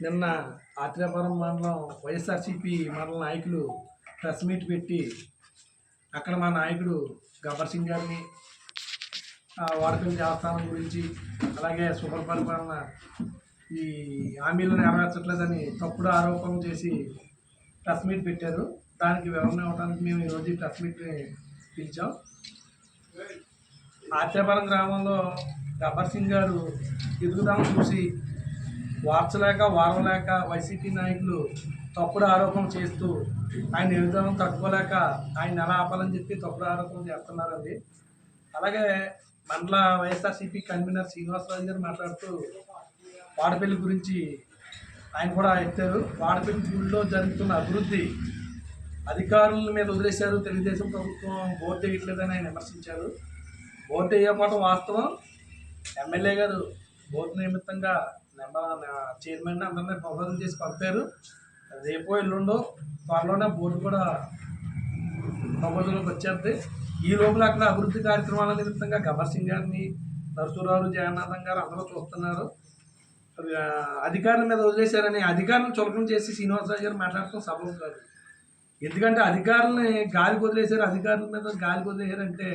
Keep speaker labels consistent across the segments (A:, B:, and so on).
A: నిన్న ఆత్రేయపురం మండలం వైఎస్ఆర్సీపీ మండల నాయకులు ప్రెస్ మీట్ పెట్టి అక్కడ మా నాయకుడు గబ్బర్ సింగ్ గారిని ఆ, దేవస్థానం గురించి అలాగే సుపర్ పరిపాలన ఈ హామీలు నెరవేర్చట్లేదని తప్పుడు ఆరోపణలు చేసి ప్రెస్ మీట్ పెట్టారు. దానికి వివరణ ఇవ్వడానికి మేము ఈరోజు ఈ ప్రెస్ మీట్ని పిలిచాం. ఆత్రేయపురం గ్రామంలో గబ్బర్ సింగ్ గారు ఎదుగుదాం చూసి వార్చలేక వారలేక వైసీపీ నాయకులు తప్పుడు ఆరోపణలు చేస్తూ ఆయన ఎదుగుదలం తట్టుకోలేక ఆయన ఎలా ఆపాలని చెప్పి తప్పుడు ఆరోపణలు చేస్తున్నారండి. అలాగే మండల వైఎస్ఆర్సీపీ కన్వీనర్ శ్రీనివాసరాజు గారు మాట్లాడుతూ వాడపల్లి గురించి ఆయన కూడా ఎత్తారు. వాడపల్లి గుడిలో జరుగుతున్న అభివృద్ధి అధికారుల మీద వదిలేశారు. తెలుగుదేశం ప్రభుత్వం బోర్డు వేయట్లేదని ఆయన విమర్శించారు. బోర్డు వేయకపోవడం వాస్తవం. ఎమ్మెల్యే గారు బోర్డు నిమిత్తంగా నెంబర్ చైర్మన్ అందరినీ ప్రపోజల్ చేసి పంపారు. రేపో ఎల్లుండో త్వరలోనే బోర్డు కూడా ప్రపోజల్కి వచ్చేది ఈ లోపల అక్కడ అభివృద్ధి కార్యక్రమాల నిమిత్తంగా గబ్బర్ సింగ్ గారిని నరసూరావు జగన్నాథం గారు అందరూ చూస్తున్నారు. అవి, అధికారుల మీద వదిలేశారని అధికారులను చులకం చేసి శ్రీనివాసరావు గారు మాట్లాడటం సభలు కాదు ఎందుకంటే అధికారులని గాలికి వదిలేశారు అధికారుల మీద గాలికి వదిలేశారంటే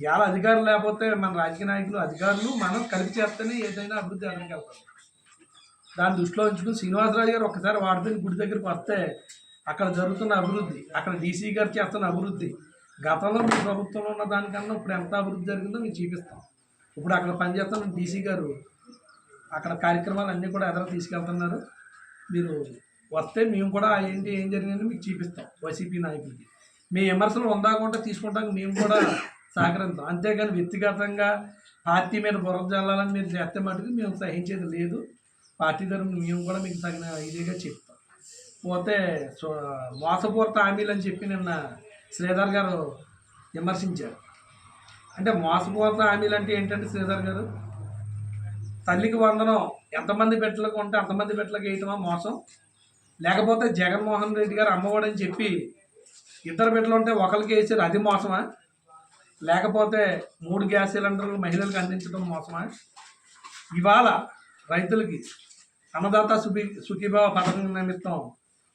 A: ఎలా అధికారులు లేకపోతే మన రాజకీయ నాయకులు అధికారులు మనం కలిపి చేస్తేనే ఏదైనా అభివృద్ధి అడగగలుగుతాం దాన్ని దృష్టిలో ఉంచుకుని శ్రీనివాసరాజు గారు ఒకసారి వాడదని గుడి దగ్గరికి వస్తే అక్కడ జరుగుతున్న అభివృద్ధి అక్కడ డీసీ గారు చేస్తున్న అభివృద్ధి గతంలో మీ ప్రభుత్వంలో ఉన్న దానికన్నా ఇప్పుడు ఎంత అభివృద్ధి జరిగిందో మీకు చూపిస్తాం. ఇప్పుడు అక్కడ పనిచేస్తున్న డీసీ గారు అక్కడ కార్యక్రమాలు అన్నీ కూడా ఎదురు తీసుకెళ్తున్నారు. మీరు వస్తే మేము కూడా ఏంటి ఏం జరిగిందని మీకు చూపిస్తాం వైసీపీ నాయకులకి. మీ విమర్శలు ఉందాకుండా తీసుకుంటానికి మేము కూడా సహకరిస్తాం. అంతేగాని వ్యక్తిగతంగా పార్టీ మీద బురద జల్లాలని మీరు చేస్తే మటుకు మేము సహించేది లేదు. పార్టీ తరఫున మేము కూడా మీకు తగిన ఇదిగా చెప్తాం. పోతే మోసపూరిత హామీలు అని చెప్పి నిన్న శ్రీధర్ గారు విమర్శించారు. అంటే మోసపూరిత హామీలు అంటే ఏంటంటే శ్రీధర్ గారు తల్లికి వందనం ఎంతమంది బిడ్డలకు ఉంటే అంతమంది బిడ్డలకు వేయటమా మోసం? లేకపోతే జగన్మోహన్ రెడ్డి గారు అమ్మఒడి అని చెప్పి ఇద్దరు బిడ్డలు ఉంటే ఒకరికి వేసారు అది మోసమా? లేకపోతే మూడు గ్యాస్ సిలిండర్లు మహిళలకు అందించడం మోసమా? ఇవాళ రైతులకి అన్నదాత సుఖీ సుఖీభావ పథకం నిమిత్తం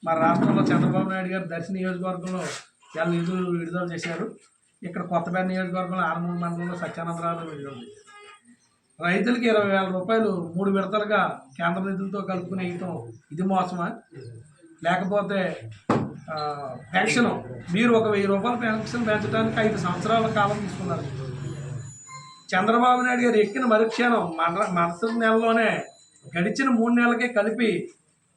A: మా రాష్ట్రంలో చంద్రబాబు నాయుడు గారు దర్శి నియోజకవర్గంలో చాలా నిధులు విడుదల చేశారు. ఇక్కడ కొత్తపేట నియోజకవర్గంలో ఆరుమూరు మండలంలో సత్యానందరావు విడుదల రైతులకి ఇరవై వేల రూపాయలు మూడు విడతలుగా కేంద్ర నిధులతో కలుపుకుని వేయటం ఇది మోసమా? లేకపోతే పెన్షన్ మీరు ఒక వెయ్యి రూపాయల పెన్షన్ పెంచడానికి ఐదు సంవత్సరాల కాలం తీసుకున్నారు. చంద్రబాబు నాయుడు గారు ఎక్కిన మరుక్షణం మన మనసు నెలలోనే గడిచిన మూడు నెలలకే కలిపి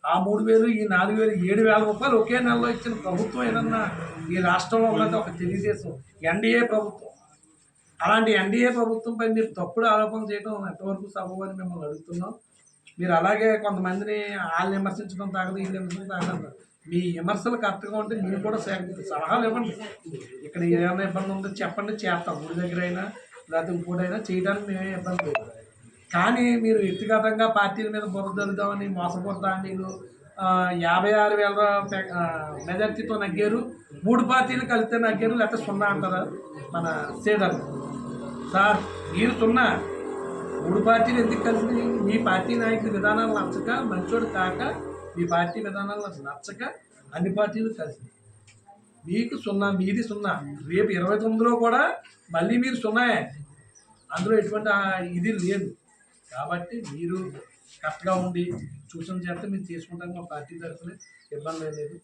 A: ఆ మూడు వేలు ఈ నాలుగు వేలు ఏడు వేల రూపాయలు ఒకే నెలలో ఇచ్చిన ప్రభుత్వం ఏదన్నా ఈ రాష్ట్రంలో ఉన్నది ఒక తెలుగుదేశం ఎన్డీఏ ప్రభుత్వం. అలాంటి ఎన్డీఏ ప్రభుత్వంపై మీరు తప్పుడు ఆరోపణ చేయడం ఎంతవరకు సభవని మిమ్మల్ని అడుగుతున్నాం. మీరు అలాగే కొంతమందిని వాళ్ళు విమర్శించడం తాగదు వీళ్ళు విమర్శించడం తాగదు. మీ విమర్శలు కరెక్ట్గా ఉంటే మీరు కూడా సేకరించి సలహాలు ఇవ్వండి. ఇక్కడ ఏమైనా ఇబ్బంది ఉందో చెప్పండి చేస్తాం. ఊరి దగ్గర అయినా లేకపోతే ఇంకోటైనా చేయడానికి మేమే ఇబ్బంది లేదు కానీ మీరు వ్యక్తిగతంగా పార్టీల మీద బురద జరుగుదామని మోసపూరిత హామీలు యాభై ఆరు వేల మెజార్టీతో నగ్గారు. మూడు పార్టీలు కలిస్తే నగ్గారు లేకపోతే సున్నా అంటారు? మన సీడర్ సార్ మీరు సున్నా. మూడు పార్టీలు ఎందుకు కలిసి మీ పార్టీ నాయకుడి విధానాలు నచ్చక మంచోడు కాక మీ పార్టీ విధానాలు నచ్చక అన్ని పార్టీలు కలిసి. మీకు సున్నా మీది సున్నా. రేపు ఇరవై తొమ్మిదిలో కూడా మళ్ళీ మీరు సున్నాయే. అందులో ఎటువంటి ఇది లేదు. కాబట్టి మీరు కరెక్ట్గా ఉండి సూచన చేస్తే మీరు తీసుకుంటాం మా పార్టీ తరఫున ఇబ్బంది లేదు.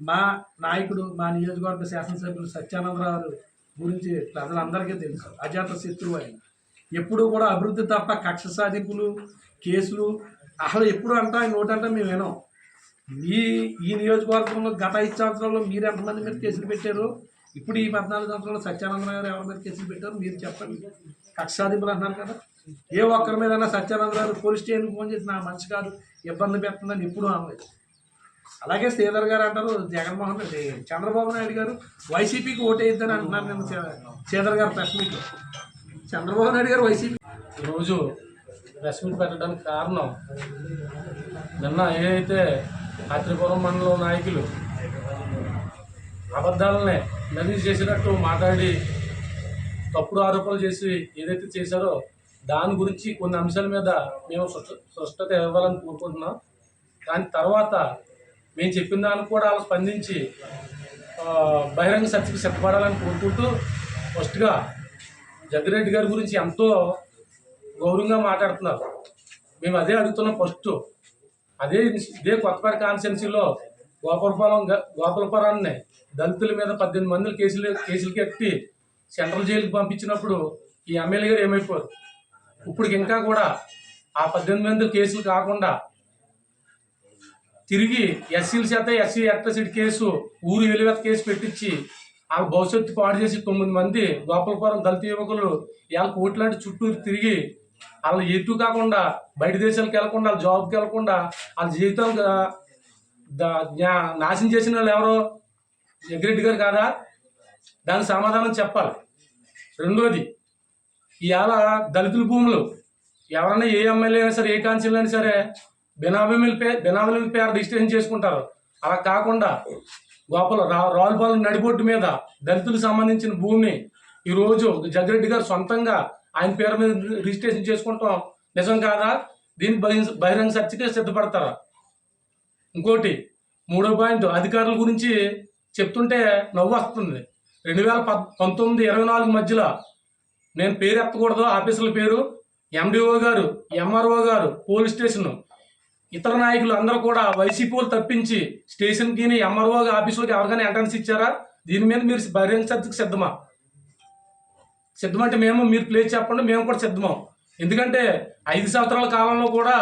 A: మా నాయకుడు మా నియోజకవర్గ శాసనసభ్యులు సత్యానందరావు గురించి ప్రజలందరికీ తెలుసు. అజాత శత్రువు ఆయన. ఎప్పుడూ కూడా అభివృద్ధి తప్ప కక్ష సాధింపులు కేసులు అసలు ఎప్పుడు అంటా ఆయన నోటంటే మేము వినాం. మీ ఈ నియోజకవర్గంలో గత ఐదు సంవత్సరాల్లో మీరు ఎంతమంది మీద కేసులు పెట్టారు? ఇప్పుడు ఈ పద్నాలుగు సంవత్సరాల్లో సత్యానంద గారు ఎవరి మీద కేసులు పెట్టారు? మీరు చెప్పండి. కక్షాధిపులు అంటున్నారు కదా. ఏ ఒక్కరి మీద సత్యానంద గారు పోలీస్ స్టేషన్కి ఫోన్ చేసి నా మంచి కాదు. ఇబ్బంది పెడుతుందని ఇప్పుడు అనలేదు. అలాగే శ్రీధర్ గారు అంటారు జగన్మోహన్ రెడ్డి చంద్రబాబు నాయుడు గారు వైసీపీకి ఓటేద్దని అంటున్నారు నేను శ్రీధర్ గారు ప్రెస్ మీట్ చంద్రబాబు నాయుడు గారు వైసీపీ
B: ఈరోజు ప్రెస్ మీట్ పెట్టడానికి కారణం నిన్న ఏదైతే ఆత్రిపురం మండలం నాయకులు. అబద్ధాలనే నది చేసినట్టు మాట్లాడి తప్పుడు ఆరోపణలు చేసి ఏదైతే చేశారో దాని గురించి కొన్ని అంశాల మీద మేము స్పష్టత ఇవ్వాలని కోరుకుంటున్నాం. దాని తర్వాత మేము చెప్పిన దానికి కూడా వాళ్ళు స్పందించి బహిరంగ చర్చకు సిద్ధపడాలని కోరుకుంటూ ఫస్ట్గా జగ్గిరెడ్డి గారి గురించి ఎంతో గౌరవంగా మాట్లాడుతున్నారు. మేము అదే అడుగుతున్నాం ఫస్ట్. అదే ఇదే కొత్తపేట కాన్స్టిట్యున్సీలో గోపాలపురం గ- గోపాలపురాన్ని దళితుల మీద పద్దెనిమిది మంది కేసులు కేసులు కట్టి సెంట్రల్ జైలుకి పంపించినప్పుడు ఈ ఎమ్మెల్యే గారు ఏమైపోరు? ఇప్పుడు ఇంకా కూడా ఆ పద్దెనిమిది మంది కేసులు కాకుండా తిరిగి ఎస్సీల చేత ఎస్సీ ఎట్రసిడ్ కేసు ఊరు వెలువెత్త కేసు పెట్టించి ఆ భవిష్యత్తు పాడు చేసి తొమ్మిది మంది గోపాలపురం దళిత యువకులు వాళ్ళ కోట్లాంటి చుట్టూ తిరిగి వాళ్ళు ఎటు కాకుండా బయట దేశాలకు వెళ్ళకుండా వాళ్ళ జాబ్కి వెళ్ళకుండా వాళ్ళ జీవితం నాశనం చేసిన వాళ్ళు ఎవరో? జగ్గిరెడ్డి గారు కాదా? దానికి సమాధానం చెప్పాలి. రెండోది ఇవాళ దళితుల భూములు ఎవరైనా ఏ ఎమ్మెల్యే అయినా సరే ఏ కాన్సిల్ అయినా సరే బినామీల పే బినామీల పేరు రిజిస్ట్రేషన్ చేసుకుంటారు. అలా కాకుండా గోపాల రా రావులపాలెం నడిబొట్టు మీద దళితులకు సంబంధించిన భూమిని ఈరోజు జగ్గిరెడ్డి గారు సొంతంగా ఆయన పేరు మీద రిజిస్ట్రేషన్ చేసుకుంటాం. నిజం కాదా? దీన్ని బహిరంగ బహిరంగ చర్చకే సిద్ధపడతారా. ఇంకోటి మూడో పాయింట్ అధికారుల గురించి చెప్తుంటే నవ్వు వస్తుంది. రెండు వేల పద్ పంతొమ్మిది ఇరవై నాలుగు మధ్యలో నేను పేరు ఎత్తకూడదు ఆఫీసుల పేరు ఎండిఓ గారు ఎంఆర్ఓ గారు పోలీస్ స్టేషన్. ఇతర నాయకులు అందరూ కూడా వైసీపీలు తప్పించి స్టేషన్కి ఎంఆర్ఓ ఆఫీసులకి ఎవరికైనా ఎంట్రన్స్ ఇచ్చారా? దీని మీద మీరు బహిరంగ చర్చకు సిద్ధమా? సిద్ధమంటే మేము మీరు ప్లేస్ చెప్పండి మేము కూడా సిద్ధమం. ఎందుకంటే ఐదు సంవత్సరాల కాలంలో కూడా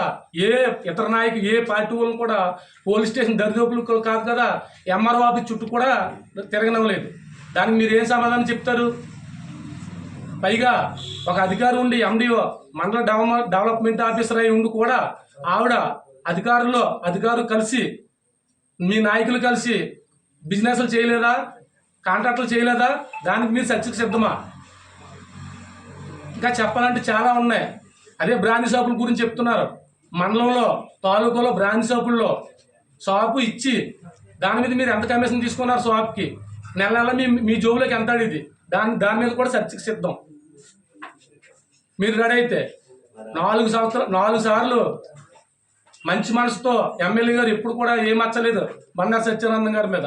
B: ఏ ఇతర నాయకులు ఏ పార్టీ వాళ్ళు కూడా పోలీస్ స్టేషన్ దరిదోపులు కాదు కదా ఎంఆర్ఓ ఆఫీస్ చుట్టూ కూడా తిరగనవ్వలేదు. దానికి మీరు ఏం సమాధానం చెప్తారు? పైగా ఒక అధికారి ఉండి ఎండిఓ మండల డెవలప్మెంట్ ఆఫీసర్ అయి ఉండి కూడా ఆవిడ అధికారులు అధికారులు కలిసి మీ నాయకులు కలిసి బిజినెస్లు చేయలేదా? కాంట్రాక్టులు చేయలేదా? దానికి మీరు చర్చకు సిద్ధమా? ఇంకా చెప్పాలంటే చాలా ఉన్నాయి. అదే బ్రాండ్ షాపుల గురించి చెప్తున్నారు. మండలంలో తాలూకాలో బ్రాండ్ షాపుల్లో షాపు ఇచ్చి దాని మీద మీరు ఎంత కమిషన్ తీసుకున్నారు షాప్కి? నెల నెల మీ మీ జోబులోకి ఎంత అడిగింది దాని దాని మీద కూడా చర్చకు సిద్ధం మీరు రెడీ అయితే నాలుగు సంవత్సరాలు నాలుగు సార్లు మంచి మనసుతో ఎమ్మెల్యే గారు ఎప్పుడు కూడా ఏం బండారు సత్యానందం గారి మీద.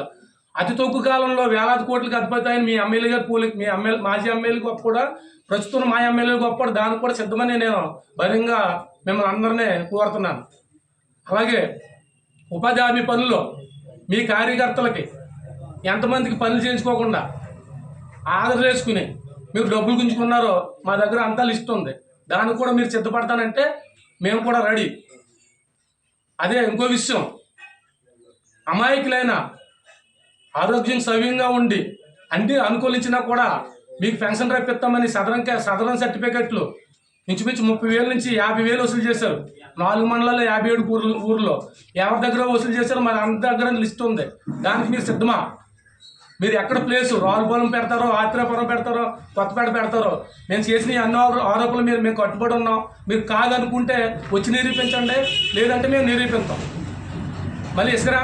B: అతి తక్కువ కాలంలో వేలాది కోట్లకు అధిపతి మీ ఎమ్మెల్యే గారు పోలి మీ ఎమ్మెల్యే మాజీ ఎమ్మెల్యే గొప్ప కూడా ప్రస్తుతం మా ఎమ్మెల్యే గొప్ప దానికి కూడా సిద్ధమని నేను బహిరంగ మిమ్మల్ని అందరినీ కోరుతున్నాను. అలాగే ఉపాధి హామీ పనుల్లో మీ కార్యకర్తలకి ఎంతమందికి పనులు చేయించుకోకుండా ఆర్డర్ వేసుకుని మీరు డబ్బులు గుంజుకున్నారో మా దగ్గర అంతా లిస్ట్ ఉంది. దానికి కూడా మీరు సిద్ధపడతానంటే మేము కూడా రెడీ. అదే ఇంకో విషయం. అమాయకులైన ఆరోగ్యం సవ్యంగా ఉండి అన్ని అనుకూలించినా కూడా మీకు పెన్షన్ రప్పిస్తామని సదరం సదరం సర్టిఫికెట్లు ఇంచుమించు ముప్పై వేల నుంచి యాభై వేలు వసూలు చేశారు. నాలుగు మండలాల్లో యాభై ఏడు ఊర్లు ఊర్లో ఎవరి దగ్గర వసూలు చేశారో మరి అందరి దగ్గర లిస్ట్ ఉంది. దానికి మీరు సిద్ధమా? మీరు ఎక్కడ ప్లేస్? రావులపాలెం పెడతారో ఆత్రేపురం పెడతారో కొత్తపేట పెడతారో? మేము చేసిన ఈ అన్ని ఆరోపణలు మీరు మేము కట్టుబడి ఉన్నాం. మీరు కాదనుకుంటే వచ్చి నిరూపించండి లేదంటే మేము నిరూపిస్తాం మళ్ళీ ఇసుక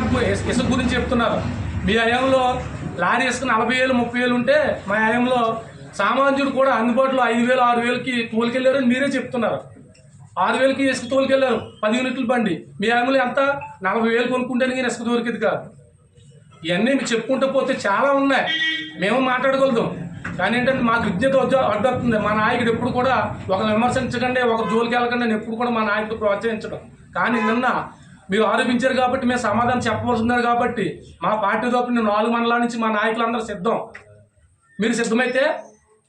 B: ఇసుక గురించి చెప్తున్నారు. మీ హయాంలో లారీ ఇసుక నలభై వేలు ముప్పై వేలు ఉంటే మా హయాంలో సామాన్యుడు కూడా అందుబాటులో ఐదు వేలు ఆరు వేలకి తోలుకెళ్ళారని మీరే చెప్తున్నారు. ఆరు వేలకి ఇసుక తోలుకెళ్ళారు. పది యూనిట్లు బండి. మీ హయాంలో ఎంత? నలభై వేలు కొనుక్కుంటేనే నేను ఇసుక దొరికేది కాదు. ఇవన్నీ మీకు చెప్పుకుంటూ పోతే చాలా ఉన్నాయి. మేము మాట్లాడగలుగుతాం కానీ ఏంటంటే మాకు విజ్ఞత వద్ద- అడ్డొస్తుంది మా నాయకుడు ఎప్పుడు కూడా ఒక విమర్శించకండి ఒక జోలికి వెళ్ళకండి నేను ఎప్పుడు కూడా మా నాయకుడు ప్రోత్సహించడం. కానీ నిన్న మీరు ఆరోపించారు కాబట్టి మేము సమాధానం చెప్పవలసింది కాబట్టి మా పార్టీ తరపున నేను నాలుగు మండలాల నుంచి మా నాయకులందరూ సిద్ధం. మీరు సిద్ధమైతే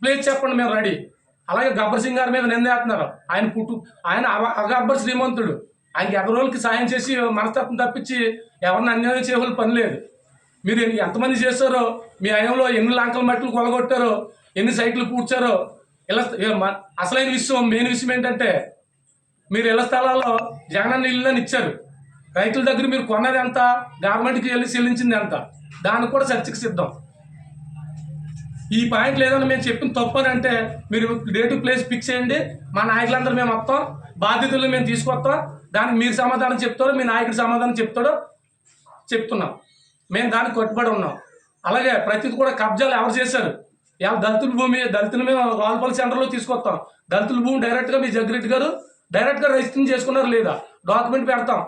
B: ప్లీజ్ చెప్పండి మేము రెడీ. అలాగే గబ్బర్ సింగ్ గారి మీద నిందేస్తున్నారు ఆయన పుట్టు ఆయన అగ- అగబ్బర్ శ్రీమంతుడు. ఆయనకి ఎగరోళ్ళకి సాయం చేసి మనస్తత్వం తప్పించి ఎవరిని అన్యాయం చేయవలసిన పని లేదు. మీరు ఎంతమంది చేస్తారో మీ హయాంలో ఎన్ని లంకల మట్టలు కొలగొట్టారో ఎన్ని సైట్లు పూడ్చారో ఇలా అసలైన విషయం మెయిన్ విషయం ఏంటంటే మీరు ఇళ్ళ స్థలాల్లో జగనన్న ఇల్లు ఇచ్చారు. రైతుల దగ్గర మీరు కొన్నది ఎంత? గవర్నమెంట్కి వెళ్ళి చెల్లించింది ఎంత? దానికి కూడా చర్చకు సిద్ధం. ఈ పాయింట్ లేదని మేము చెప్పిన తప్పు అని అంటే మీరు డేటు ప్లేస్ ఫిక్స్ చేయండి. మా నాయకులందరూ మేము వస్తాం. బాధ్యతలు మేము తీసుకొస్తాం. దానికి మీరు సమాధానం చెప్తారో మీ నాయకుడు సమాధానం చెప్తాడో చెప్తున్నాం. మేము దానికి కట్టుబడి ఉన్నాం. అలాగే ప్రతిది కూడా కబ్జాలు ఎవరు చేశారు? దళితుల భూమి దళితులు మేము వాల్పల్లి సెంటర్లో తీసుకొస్తాం. దళితుల భూమి డైరెక్ట్గా మీ జగ్గిరెడ్డి గారు డైరెక్ట్గా రిజిస్ట్రింగ్ చేసుకున్నారు లేదా? డాక్యుమెంట్ పెడతాం.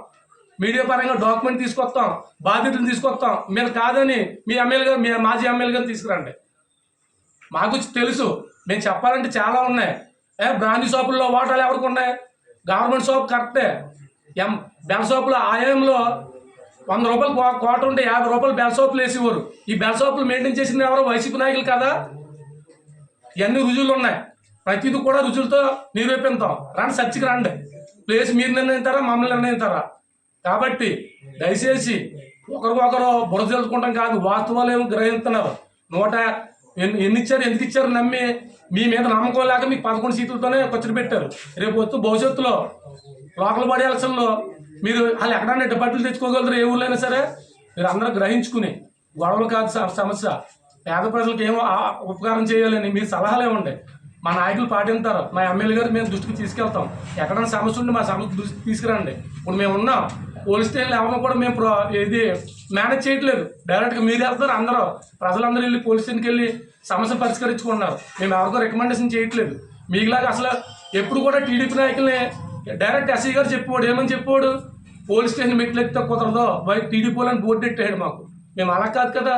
B: మీడియా పరంగా డాక్యుమెంట్ తీసుకొస్తాం బాధ్యతలు తీసుకొస్తాం. మీరు కాదని మీ ఎమ్మెల్యే గారు మీ మాజీ ఎమ్మెల్యే గారు తీసుకురండి. మాకు తెలుసు మేము చెప్పాలంటే చాలా ఉన్నాయి. ఏ బ్రాందీ షాపుల్లో ఓటాలు ఎవరికి ఉన్నాయి? గవర్నమెంట్ షాప్ కరెక్టే. ఎం బెల్ షాపులో ఆయంలో వంద రూపాయలు కో- కోట ఉంటే యాభై రూపాయలు బెల్ షాపులు వేసేవారు. ఈ బెల్ షాపులు మెయింటైన్ చేసిన ఎవరో వైసీపీ నాయకులు కదా? ఇవన్నీ రుజువులు ఉన్నాయి? ప్రతిదీ కూడా రుజువులతో నిరూపిస్తాం రండి సచ్చికి రండి. ప్లేస్ మీరు నిర్ణయిస్తారా మమ్మల్ని నిర్ణయిస్తారా కాబట్టి దయచేసి ఒకరికొకరు బురద తెలుసుకుంటాం కాదు వాస్తవాలు ఏమో గ్రహిస్తున్నారు? నూట ఎన్ని ఎన్ని ఇచ్చారు ఎందుకు ఇచ్చారు నమ్మి మీ మీద నమ్మకం లేక మీకు పదకొండు సీట్లతోనే ఖర్చు పెట్టారు. రేపు వచ్చి భవిష్యత్తులో లోకల్ బాడీ ఎలక్షన్లో మీరు వాళ్ళు ఎక్కడన్నా డిపార్ట్లు తెచ్చుకోగలరు ఏ ఊళ్ళైనా సరే మీరు అందరూ గ్రహించుకుని గొడవలు కాదు సార్ సమస్య. పేద ప్రజలకు ఏమో ఉపకారం చేయాలని మీ సలహాలు ఏముండే? మా నాయకులు పాటింటారు మా ఎమ్మెల్యే గారు మేము దృష్టికి తీసుకెళ్తాం. ఎక్కడైనా సమస్య ఉంటే మా సమస్య దృష్టికి తీసుకురండి. ఇప్పుడు మేము ఉన్నాం. పోలీస్ స్టేషన్ ఎవరిని కూడా మేము ప్రో ఇది మేనేజ్ చేయట్లేదు. డైరెక్ట్గా మీరు వెళ్తారు అందరూ. ప్రజలందరూ వెళ్ళి పోలీస్ స్టేషన్కి వెళ్ళి సమస్య పరిష్కరించుకున్నారు మేము ఎవరికో రికమెండేషన్ చేయట్లేదు. మీకులాగా అసలు ఎప్పుడు కూడా టీడీపీ నాయకుల్ని డైరెక్ట్ ఎస్ఐ గారు చెప్పాడు ఏమని చెప్పాడు పోలీస్ స్టేషన్ మెట్లు ఎక్కితే కుదరదో? బయట టీడీపీ వాళ్ళని బోర్డు పెట్టాడు మాకు. మేము అలా కాదు కదా.